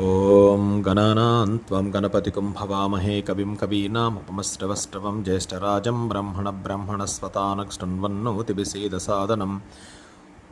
ఓం గణానాం గణపతికం భవామహే కవిం కవీనాముపమశ్రవస్రవం జ్యేష్టరాజం బ్రహ్మణ బ్రహ్మణస్వతానక్షృణ్వన్నోతిభిసేద సాదనం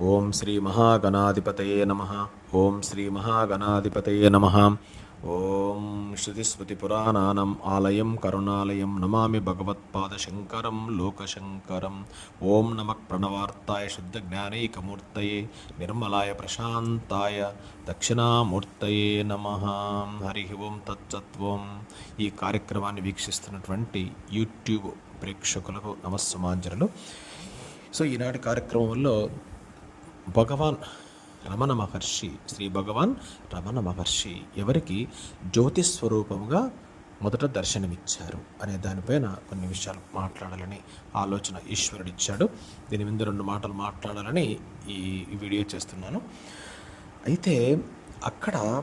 ఓం శ్రీ మహాగణాధిపతయే నమ. ఓం శ్రీ మహాగణాధిపతయే నమ. ఓం శృతిస్మృతిపురాణానం ఆలయం కరుణాలయం నమామి భగవత్పాద శంకరం లోకశంకరం. ఓం నమ ప్రణవార్తాయ శుద్ధ జ్ఞానైకమూర్తయే నిర్మలాయ ప్రశాంతాయ దక్షిణామూర్తయే నమ. హరి ఓం తత్సత్వం. ఈ కార్యక్రమాన్ని వీక్షిస్తున్నటువంటి యూట్యూబ్ ప్రేక్షకులకు నమస్సమాంజనలు. సో ఈనాటి కార్యక్రమంలో భగవాన్ రమణ మహర్షి శ్రీ భగవాన్ రమణ మహర్షి ఎవరికి జ్యోతి స్వరూపముగా మొదట దర్శనమిచ్చారు అనే దానిపైన కొన్ని విషయాలు మాట్లాడాలని ఆలోచన ఈశ్వరుడు ఇచ్చాడు దీని మీద రెండు మాటలు మాట్లాడాలని ఈ వీడియో చేస్తున్నాను. అయితే అక్కడ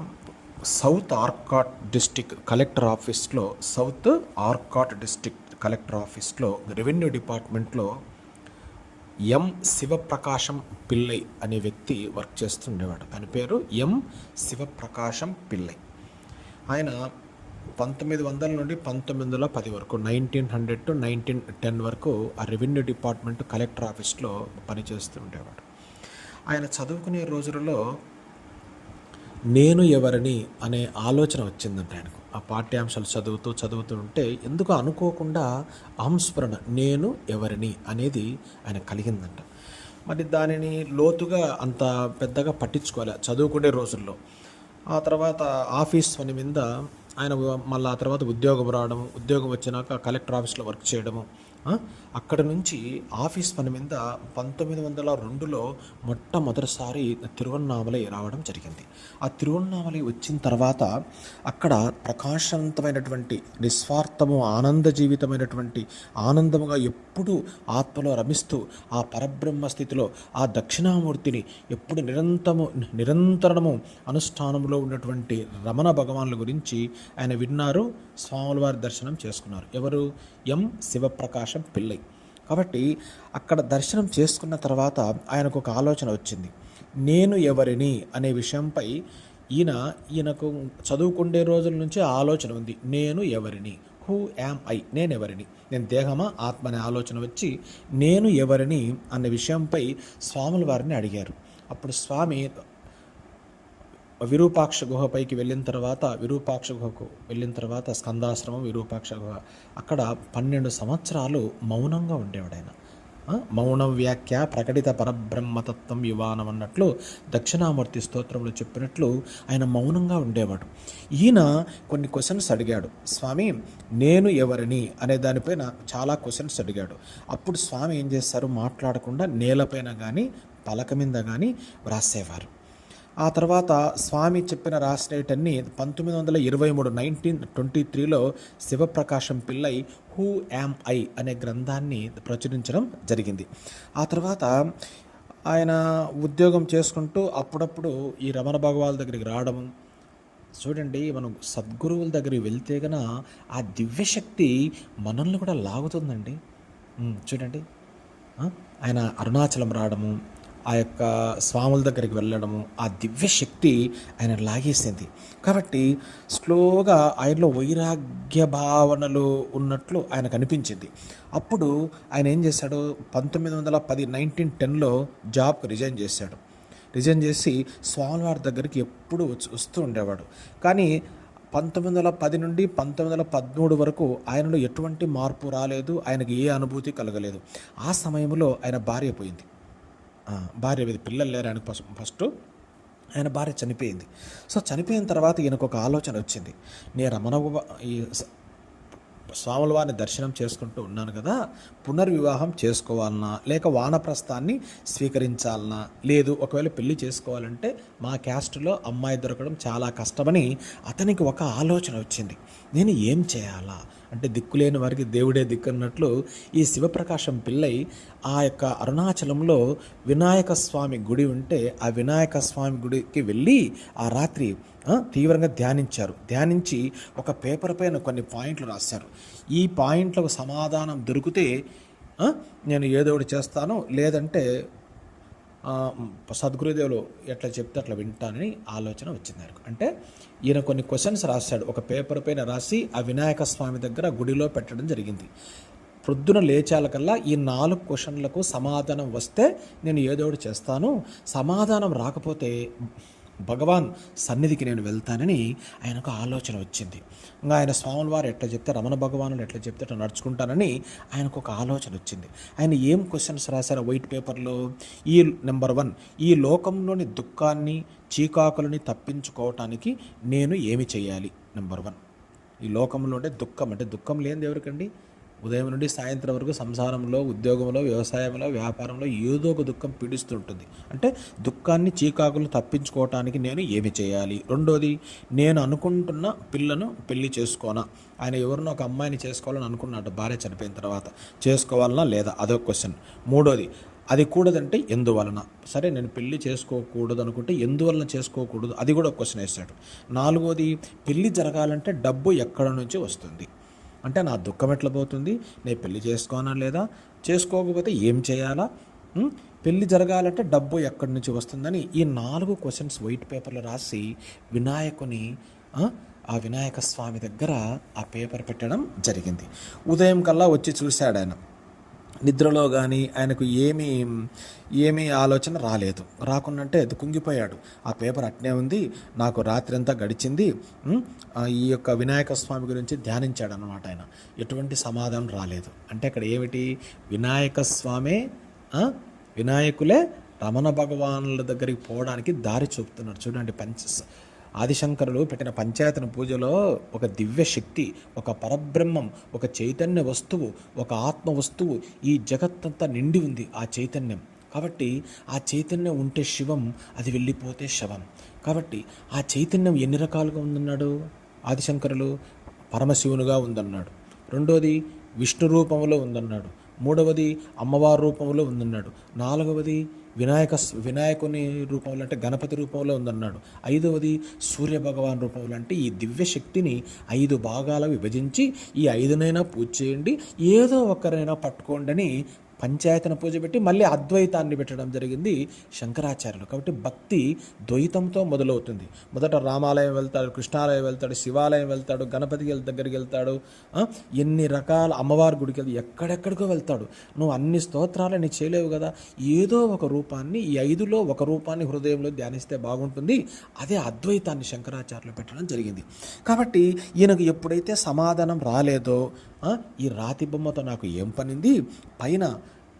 సౌత్ ఆర్కాట్ డిస్టిక్ కలెక్టర్ ఆఫీస్లో సౌత్ ఆర్కాట్ డిస్టిక్ కలెక్టర్ ఆఫీస్లో రెవెన్యూ డిపార్ట్మెంట్లో ఎం శివప్రకాశం పిల్లై అనే వ్యక్తి వర్క్ చేస్తుండేవాడు ఆయన పేరు ఎం శివప్రకాశం పిల్లై. ఆయన పంతొమ్మిది వందల నుండి పంతొమ్మిది వందల పది వరకు nineteen hundred to nineteen ten వరకు ఆ రెవెన్యూ డిపార్ట్మెంట్ కలెక్టర్ ఆఫీస్లో పనిచేస్తూ ఉండేవాడు. ఆయన చదువుకునే రోజులలో నేను ఎవరిని అనే ఆలోచన వచ్చిందంట ఆయనకు. ఆ పాఠ్యాంశాలు చదువుతూ చదువుతూ ఉంటే ఎందుకు అనుకోకుండా అహంస్మరణ నేను ఎవరిని అనేది ఆయన కలిగిందంట. మరి దానిని లోతుగా అంత పెద్దగా పట్టించుకోవాలి చదువుకునే రోజుల్లో. ఆ తర్వాత ఆఫీస్ పని మీద ఆయన మళ్ళీ ఆ తర్వాత ఉద్యోగం రావడం ఉద్యోగం వచ్చినాక కలెక్టర్ ఆఫీస్లో వర్క్ చేయడము అక్కడ నుంచి ఆఫీస్ పని మీద పంతొమ్మిది వందల రెండులో మొట్టమొదటిసారి తిరువన్నామలై రావడం జరిగింది. ఆ తిరువన్నామలై వచ్చిన తర్వాత అక్కడ ప్రకాశవంతమైనటువంటి నిస్వార్థము ఆనంద జీవితమైనటువంటి ఆనందముగా ఎప్పుడు ఆత్మలో రమిస్తూ ఆ పరబ్రహ్మ స్థితిలో ఆ దక్షిణామూర్తిని ఎప్పుడు నిరంతరము నిరంతరము అనుష్ఠానంలో ఉన్నటువంటి రమణ భగవాన్ల గురించి ఆయన విన్నారు. స్వాముల వారి దర్శనం చేసుకున్నారు. ఎవరు? ఎం. శివప్రకాశ పిల్లై కాబట్టి అక్కడ దర్శనం చేసుకున్న తర్వాత ఆయనకు ఒక ఆలోచన వచ్చింది. నేను ఎవరిని అనే విషయంపై ఈయన ఈయనకు చదువుకుండే రోజుల నుంచి ఆలోచన ఉంది. నేను ఎవరిని? హూ యామ్ ఐ నేను ఎవరిని? నేను దేహమా? ఆత్మ అనే ఆలోచన వచ్చి నేను ఎవరిని అనే విషయంపై స్వాముల వారిని అడిగారు. అప్పుడు స్వామి విరూపాక్ష గుహపైకి వెళ్ళిన తర్వాత విరూపాక్ష గుహకు వెళ్ళిన తర్వాత స్కందాశ్రమం విరూపాక్ష గుహ. అక్కడ పన్నెండు సంవత్సరాలు మౌనంగా ఉండేవాడు ఆయన. మౌనం వ్యాఖ్య ప్రకటిత పరబ్రహ్మతత్వం యువానం అన్నట్లు దక్షిణామూర్తి స్తోత్రంలో చెప్పినట్లు ఆయన మౌనంగా ఉండేవాడు. ఈయన కొన్ని క్వశ్చన్స్ అడిగాడు. స్వామి నేను ఎవరిని? అనే దానిపైన చాలా క్వశ్చన్స్ అడిగాడు. అప్పుడు స్వామి ఏం చేస్తారు? మాట్లాడకుండా నేలపైన కానీ పలక మీద కానీ వ్రాసేవారు. ఆ తర్వాత స్వామి చెప్పిన రాసినటన్ని పంతొమ్మిది వందల ఇరవై మూడు నైన్టీన్ ట్వంటీ త్రీలో Sivaprakasam Pillai who am I అనే గ్రంథాన్ని ప్రచురించడం జరిగింది. ఆ తర్వాత ఆయన ఉద్యోగం చేసుకుంటూ అప్పుడప్పుడు ఈ రమణ భగవాల దగ్గరికి రావడం. చూడండి మనం సద్గురువుల దగ్గరికి వెళ్తే గన ఆ దివ్యశక్తి మనల్ని కూడా లాగుతుందండి. చూడండి. ఆయన అరుణాచలం రావడము ఆ యొక్క స్వాముల దగ్గరికి వెళ్ళడము ఆ దివ్య శక్తి ఆయన లాగేసింది. కాబట్టి స్లోగా ఆయనలో వైరాగ్య భావనలు ఉన్నట్లు ఆయనకు అనిపించింది. అప్పుడు ఆయన ఏం చేశాడు? పంతొమ్మిది వందల పది నైన్టీన్ టెన్లో జాబ్కి రిజైన్ చేశాడు. రిజైన్ చేసి స్వామివారి దగ్గరికి ఎప్పుడు వచ్చి వస్తూ ఉండేవాడు. కానీ పంతొమ్మిది వందల పది నుండి పంతొమ్మిది వందల పదమూడు వరకు ఆయనలో ఎటువంటి మార్పు రాలేదు ఆయనకి ఏ అనుభూతి కలగలేదు. ఆ సమయంలో ఆయన భార్య పోయింది. భార్య మీద పిల్లలు లేరు ఫస్ట్ ఆయన భార్య చనిపోయింది. సో చనిపోయిన తర్వాత ఈయనకు ఒక ఆలోచన వచ్చింది. నేను రమణ ఈ స్వాముల వారిని దర్శనం చేసుకుంటూ ఉన్నాను కదా పునర్వివాహం చేసుకోవాలనా లేక వానప్రస్థాన్ని స్వీకరించాలనా లేదు ఒకవేళ పెళ్ళి చేసుకోవాలంటే మా క్యాస్ట్లో అమ్మాయి దొరకడం చాలా కష్టమని అతనికి ఒక ఆలోచన వచ్చింది. నేను ఏం చేయాలా? అంటే దిక్కులేని వారికి దేవుడే దిక్కు అన్నట్లు ఈ శివప్రకాశం పిల్లై ఆ యొక్క అరుణాచలంలో వినాయక స్వామి గుడి ఉంటే ఆ వినాయక స్వామి గుడికి వెళ్ళి ఆ రాత్రి తీవ్రంగా ధ్యానించారు. ధ్యానించి ఒక పేపర్ పైన కొన్ని పాయింట్లు రాశారు. ఈ పాయింట్లకు సమాధానం దొరికితే నేను ఏదో ఒకటి చేస్తాను లేదంటే సద్గురుదేవులు ఎట్లా చెప్తే అట్లా వింటానని ఆలోచన వచ్చింది ఆయనకు అంటే ఈయన కొన్ని క్వశ్చన్స్ రాశాడు. ఒక పేపర్ పైన రాసి ఆ వినాయక స్వామి దగ్గర గుడిలో పెట్టడం జరిగింది. ప్రొద్దున లేచాలకల్లా ఈ నాలుగు క్వశ్చన్లకు సమాధానం వస్తే నేను ఏదో ఒకటి చేస్తాను. సమాధానం రాకపోతే భగవాన్ సన్నిధికి నేను వెళ్తానని ఆయనకు ఆలోచన వచ్చింది. ఇంకా ఆయన స్వాముల వారు ఎట్లా చెప్తే రమణ భగవానుడు ఎట్లా చెప్తే అట్లా నడుచుకుంటానని ఆయనకు ఒక ఆలోచన వచ్చింది. ఆయన ఏం క్వశ్చన్స్ రాశారు వైట్ పేపర్లో ఈ నెంబర్ వన్ ఈ లోకంలోని దుఃఖాన్ని చీకాకులని తప్పించుకోవటానికి నేను ఏమి చేయాలి? నెంబర్ వన్ ఈ లోకంలో ఉండే దుఃఖం అంటే దుఃఖం లేనిది ఎవరికండి? ఉదయం నుండి సాయంత్రం వరకు సంసారంలో ఉద్యోగంలో వ్యవసాయంలో వ్యాపారంలో ఏదో ఒక దుఃఖం పీడిస్తుంటుంది. అంటే దుఃఖాన్ని చీకాకులు తప్పించుకోవటానికి నేను ఏమి చేయాలి? రెండోది నేను అనుకుంటున్న పిల్లను పెళ్ళి చేసుకోనా? ఆయన ఎవరినో ఒక అమ్మాయిని చేసుకోవాలని అనుకున్నాడు. భార్య చనిపోయిన తర్వాత చేసుకోవాలనా లేదా? అదొక క్వశ్చన్ మూడోది అది కూడదంటే ఎందువలన? సరే నేను పెళ్ళి చేసుకోకూడదు అనుకుంటే ఎందువలన చేసుకోకూడదు? అది కూడా ఒక క్వశ్చన్ వేశాడు నాలుగోది పెళ్ళి జరగాలంటే డబ్బు ఎక్కడ నుంచి వస్తుంది? అంటే నా దుఃఖం ఎట్లా పోతుంది? నేను పెళ్ళి చేసుకోనా లేదా? చేసుకోకపోతే ఏం చేయాలా? పెళ్ళి జరగాలంటే డబ్బు ఎక్కడి నుంచి వస్తుందని ఈ నాలుగు క్వశ్చన్స్ వైట్ పేపర్లో రాసి వినాయకుని ఆ, ఆ వినాయక స్వామి దగ్గర ఆ పేపర్ పెట్టడం జరిగింది. ఉదయం కల్లా వచ్చి చూశాడు ఆయన. నిద్రలో కానీ ఆయనకు ఏమీ ఏమీ ఆలోచన రాలేదు. రాకున్నంటే కుంగిపోయాడు. ఆ పేపర్ అట్నే ఉంది. నాకు రాత్రి అంతా గడిచింది ఈ యొక్క వినాయక స్వామి గురించి ధ్యానించాడు అనమాట ఆయన. ఎటువంటి సమాధానం రాలేదు. అంటే అక్కడ ఏమిటి? వినాయక స్వామే వినాయకులే రమణ భగవానుల దగ్గరికి పోవడానికి దారి చూపుతున్నారు. చూడండి పంచ ఆదిశంకరులు పెట్టిన పంచాయతన పూజలో ఒక దివ్య శక్తి ఒక పరబ్రహ్మం ఒక చైతన్య వస్తువు ఒక ఆత్మ వస్తువు ఈ జగత్తంతా నిండి ఉంది ఆ చైతన్యం. కాబట్టి ఆ చైతన్యం ఉంటే శివం అది వెళ్ళిపోతే శవం. కాబట్టి ఆ చైతన్యం ఎన్ని రకాలుగా ఉందన్నాడు? ఆదిశంకరులు పరమశివునిగా ఉందన్నాడు. రెండోది విష్ణు రూపంలో ఉందన్నాడు. మూడవది అమ్మవారి రూపంలో ఉందన్నాడు. నాలుగవది వినాయక వినాయకుని రూపంలో అంటే గణపతి రూపంలో ఉందన్నాడు. ఐదవది సూర్య భగవాన్ రూపంలో అంటే ఈ దివ్య శక్తిని ఐదు భాగాలు విభజించి ఈ ఐదునైనా పూజ చేయండి. ఏదో ఒకరైనా పట్టుకోండి అని పంచాయతన పూజ పెట్టి మళ్ళీ అద్వైతాన్ని పెట్టడం జరిగింది శంకరాచార్యులు. కాబట్టి భక్తి ద్వైతంతో మొదలవుతుంది. మొదట రామాలయం వెళ్తాడు కృష్ణాలయం వెళ్తాడు శివాలయం వెళ్తాడు గణపతి దగ్గరికి వెళ్తాడు ఎన్ని రకాల అమ్మవారి గుడికి వెళ్తాడు ఎక్కడెక్కడికో వెళ్తాడు. నువ్వు అన్ని స్తోత్రాలు నీ చేయలేవు కదా. ఏదో ఒక రూపాన్ని ఈ ఐదులో ఒక రూపాన్ని హృదయంలో ధ్యానిస్తే బాగుంటుంది. అదే అద్వైతాన్ని శంకరాచార్యులు పెట్టడం జరిగింది. కాబట్టి ఈయనకు ఎప్పుడైతే సమాధానం రాలేదో ఈ రాతి బొమ్మతో నాకు ఏం పనింది? పైన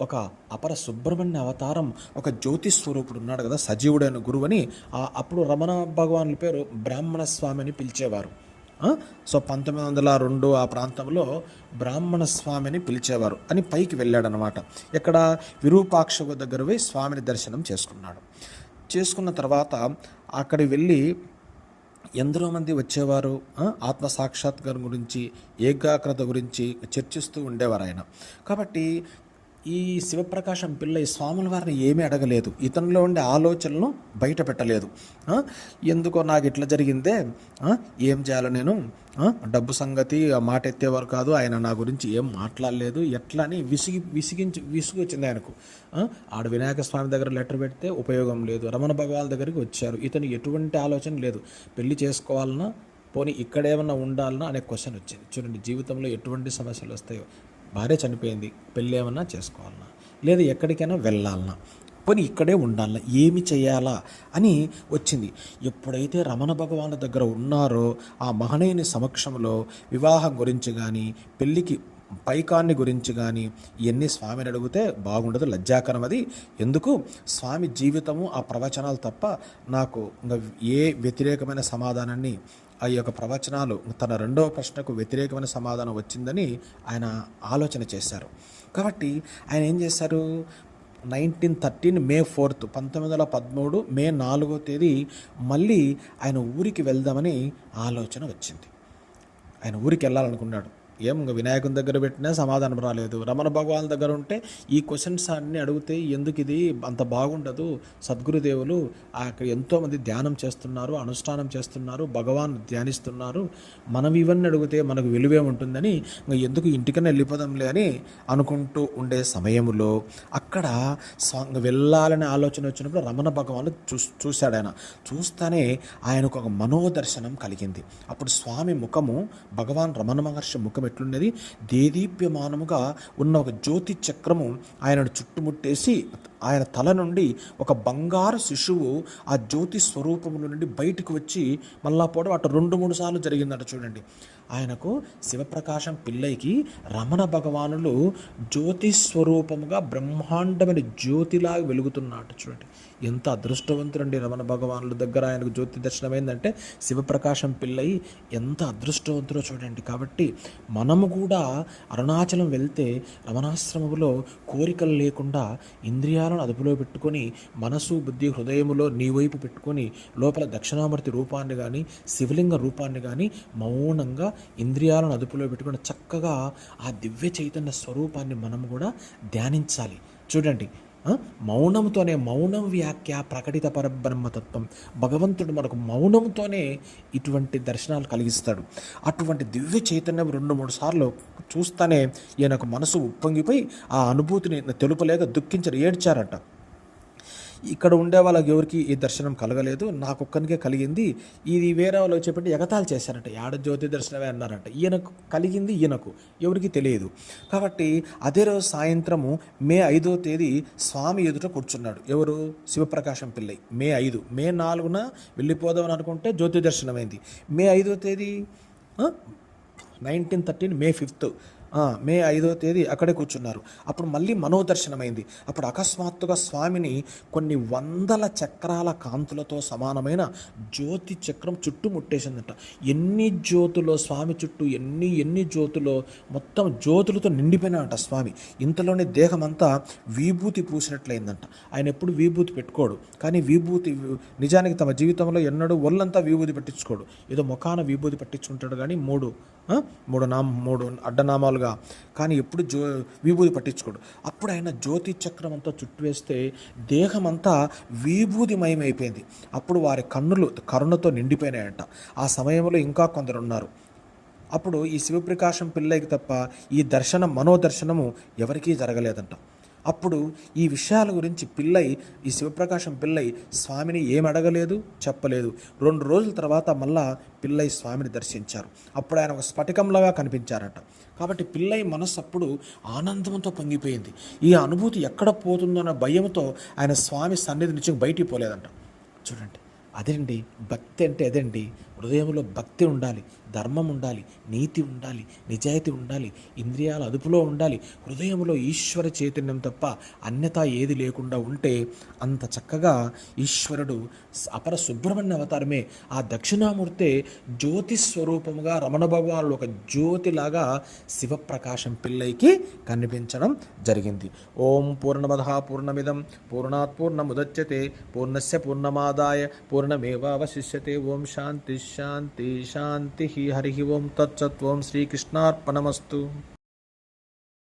ఒక అపర సుబ్రహ్మణ్య అవతారం ఒక జ్యోతి స్వరూపుడు ఉన్నాడు కదా సజీవుడైన గురువని ఆ అప్పుడు రమణ భగవానుల పేరు బ్రాహ్మణ స్వామి అని పిలిచేవారు. సో పంతొమ్మిది వందల రెండు ఆ ప్రాంతంలో బ్రాహ్మణ స్వామిని పిలిచేవారు అని పైకి వెళ్ళాడనమాట ఇక్కడ విరూపాక్ష దగ్గర పోయి స్వామిని దర్శనం చేసుకున్నాడు. చేసుకున్న తర్వాత అక్కడికి వెళ్ళి ఎందరో మంది వచ్చేవారు ఆత్మ సాక్షాత్కారం గురించి ఏకాగ్రత గురించి చర్చిస్తూ ఉండేవారు ఆయన. కాబట్టి ఈ శివప్రకాశం పిల్ల ఈ స్వాముల వారిని ఏమీ అడగలేదు. ఇతనిలో ఉండే ఆలోచనలను బయట పెట్టలేదు. ఎందుకో నాకు ఇట్లా జరిగిందే? ఏం చేయాలో నేను? డబ్బు సంగతి మాట ఎత్తేవారు కాదు. ఆయన నా గురించి ఏం మాట్లాడలేదు. ఎట్లా అని విసిగి విసిగించి విసుగు వచ్చింది ఆయనకు. ఆడ వినాయక స్వామి దగ్గర లెటర్ పెడితే ఉపయోగం లేదు. రమణ భగవాన్ దగ్గరికి వచ్చారు. ఇతను ఎటువంటి ఆలోచన లేదు. పెళ్ళి చేసుకోవాలన్నా పోనీ ఇక్కడేమన్నా ఉండాలన్నా అనే క్వశ్చన్ వచ్చింది. చూడండి జీవితంలో ఎటువంటి సమస్యలు వస్తాయో. భార్య చనిపోయింది పెళ్ళి ఏమన్నా చేసుకోవాలన్నా లేదా ఎక్కడికైనా వెళ్ళాలన్నా పోనీ ఇక్కడే ఉండాలన్నా ఏమి చేయాలా అని వచ్చింది. ఎప్పుడైతే రమణ భగవాను దగ్గర ఉన్నారో ఆ మహనీయుని సమక్షంలో వివాహం గురించి కానీ పెళ్ళికి పైకాన్ని గురించి కానీ ఇవన్నీ స్వామిని అడిగితే బాగుండదు లజ్జాకరం అది. ఎందుకు? స్వామి జీవితము ఆ ప్రవచనాలు తప్ప నాకు ఏ వ్యతిరేకమైన సమాధానాన్ని ఆ యొక్క ప్రవచనాలు తన రెండవ ప్రశ్నకు వ్యతిరేకమైన సమాధానం వచ్చిందని ఆయన ఆలోచన చేశారు. కాబట్టి ఆయన ఏం చేశారు? నైన్టీన్ థర్టీన్ మే ఫోర్త్ పంతొమ్మిది వందల పదమూడు మే నాలుగో తేదీ మళ్ళీ ఆయన ఊరికి వెళ్దామని ఆలోచన వచ్చింది. ఆయన ఊరికి వెళ్ళాలనుకున్నాడు. ఏం వినాయకుని దగ్గర పెట్టినా సమాధానం రాలేదు. రమణ భగవాన్ దగ్గర ఉంటే ఈ క్వశ్చన్స్ అన్నీ అడిగితే ఎందుకు ఇది అంత బాగుండదు? సద్గురుదేవులు అక్కడ ఎంతోమంది ధ్యానం చేస్తున్నారు అనుష్ఠానం చేస్తున్నారు భగవాన్ ధ్యానిస్తున్నారు. మనం ఇవన్నీ అడిగితే మనకు విలువే ఉంటుందని ఎందుకు ఇంటికనే వెళ్ళిపోదాంలే అని అనుకుంటూ ఉండే సమయంలో అక్కడ వెళ్ళాలనే ఆలోచన వచ్చినప్పుడు రమణ భగవాన్ చూ చూశాడు ఆయన. చూస్తేనే ఆయనకు ఒక మనోదర్శనం కలిగింది. అప్పుడు స్వామి ముఖము భగవాన్ రమణ మహర్షి ముఖం ఎట్లున్నది? దేదీప్యమానముగా ఉన్న ఒక జ్యోతి చక్రము ఆయనను చుట్టుముట్టేసి ఆయన తల నుండి ఒక బంగారు శిశువు ఆ జ్యోతి స్వరూపము నుండి బయటకు వచ్చి మళ్ళా పోవడం అటు రెండు మూడు సార్లు జరిగిందట చూడండి. ఆయనకు శివప్రకాశం పిల్లైకి రమణ భగవానులు జ్యోతి స్వరూపముగా బ్రహ్మాండమైన జ్యోతిలాగా వెలుగుతున్నాడు చూడండి. ఎంత అదృష్టవంతుడండి రమణ భగవానుల దగ్గర ఆయనకు జ్యోతి దర్శనమైందంటే శివప్రకాశం పిల్లై ఎంత అదృష్టవంతుడో చూడండి. కాబట్టి మనము కూడా అరుణాచలం వెళ్తే రమణాశ్రమంలో కోరికలు లేకుండా ఇంద్రియాలను అదుపులో పెట్టుకొని మనసు బుద్ధి హృదయములో నీ వైపు పెట్టుకొని లోపల దక్షిణామూర్తి రూపాన్ని కానీ శివలింగ రూపాన్ని కానీ మౌనంగా ఇంద్రియాలను అదుపులో పెట్టుకుని చక్కగా ఆ దివ్య చైతన్య స్వరూపాన్ని మనం కూడా ధ్యానించాలి. చూడండి మౌనంతోనే మౌనం వ్యాఖ్య ప్రకటిత పరబ్రహ్మతత్వం. భగవంతుడు మనకు మౌనంతోనే ఇటువంటి దర్శనాలు కలిగిస్తాడు. అటువంటి దివ్య చైతన్యం రెండు మూడు సార్లు చూస్తానే ఈయనకు మనసు ఉప్పొంగిపోయి ఆ అనుభూతిని తెలుపలేక దుఃఖించరు ఏడ్చారట. ఇక్కడ ఉండే వాళ్ళకి ఎవరికి ఈ దర్శనం కలగలేదు. నాకు ఒక్కనికే కలిగింది. ఇది వేరే వాళ్ళు చెప్పండి ఎగతాలు చేశారంట. యాడ జ్యోతి దర్శనమే అన్నారంట. ఈయనకు కలిగింది ఈయనకు. ఎవరికి తెలియదు. కాబట్టి అదే రోజు సాయంత్రము మే ఐదో తేదీ స్వామి ఎదుట కూర్చున్నాడు. ఎవరు? శివప్రకాశం పిల్లై. మే ఐదు. మే నాలుగున వెళ్ళిపోదామని అనుకుంటే జ్యోతి దర్శనమైంది. మే ఐదో తేదీ nineteen thirteen May fifth. May ఐదో తేదీ అక్కడే కూర్చున్నారు. అప్పుడు మళ్ళీ మనోదర్శనమైంది. అప్పుడు అకస్మాత్తుగా స్వామిని కొన్ని వందల చక్రాల కాంతులతో సమానమైన జ్యోతి చక్రం చుట్టూ ముట్టేసిందంట. ఎన్ని జ్యోతులో స్వామి చుట్టూ ఎన్ని ఎన్ని జ్యోతులో మొత్తం జ్యోతులతో నిండిపోయినాడంట స్వామి. ఇంతలోనే దేహం అంతా విభూతి పూసినట్లయిందంట. ఆయన ఎప్పుడు విభూతి పెట్టుకోడు. కానీ విభూతి నిజానికి తమ జీవితంలో ఎన్నడూ ఒళ్ళంతా విభూతి పట్టించుకోడు. ఏదో ముఖాన విభూతి పట్టించుకుంటాడు కానీ మూడు మూడు నామ మూడు అడ్డనామాలు మామూలుగా. కానీ ఎప్పుడు జ్యో విభూతి పట్టించుకోడు. అప్పుడు ఆయన జ్యోతి చక్రం అంతా చుట్టూ వేస్తే దేహం అంతా విభూతిమయమైపోయింది. అప్పుడు వారి కన్నులు కరుణతో నిండిపోయినాయంట. ఆ సమయంలో ఇంకా కొందరు ఉన్నారు. అప్పుడు ఈ శివప్రకాశం పిల్లకి తప్ప ఈ దర్శనం మనోదర్శనము ఎవరికీ జరగలేదంట. అప్పుడు ఈ విషయాల గురించి పిల్లై ఈ శివప్రకాశం పిల్లై స్వామిని ఏమడగలేదు చెప్పలేదు. రెండు రోజుల తర్వాత మళ్ళా పిల్లై స్వామిని దర్శించారు. అప్పుడు ఆయన ఒక స్ఫటికంలాగా కనిపించారట. కాబట్టి పిల్లై మనస్సు అప్పుడు ఆనందంతో పొంగిపోయింది. ఈ అనుభూతి ఎక్కడ పోతుందో అన్న భయంతో ఆయన స్వామి సన్నిధి నుంచి బయటికి పోలేదంట. చూడండి అదేంటి? భక్తి అంటే అదండి హృదయంలో భక్తి ఉండాలి ధర్మం ఉండాలి నీతి ఉండాలి నిజాయితీ ఉండాలి ఇంద్రియాల అదుపులో ఉండాలి. హృదయంలో ఈశ్వర చైతన్యం తప్ప అన్యత ఏది లేకుండా ఉంటే అంత చక్కగా ఈశ్వరుడు అపర సుబ్రహ్మణ్య అవతారమే. ఆ దక్షిణామూర్తే జ్యోతి స్వరూపముగా రమణ భగవానుడు ఒక జ్యోతిలాగా శివప్రకాశం పిల్లైకి కనిపించడం జరిగింది. ఓం పూర్ణమద పూర్ణమిదం పూర్ణాత్ పూర్ణముదచ్యతే పూర్ణస్య పూర్ణమాదాయ పూర్ణమేవావశిష్యతే. ఓం శాంతి శాంతి శాంతి హరి ఓం తత్సత్ శ్రీకృష్ణార్పణమస్తు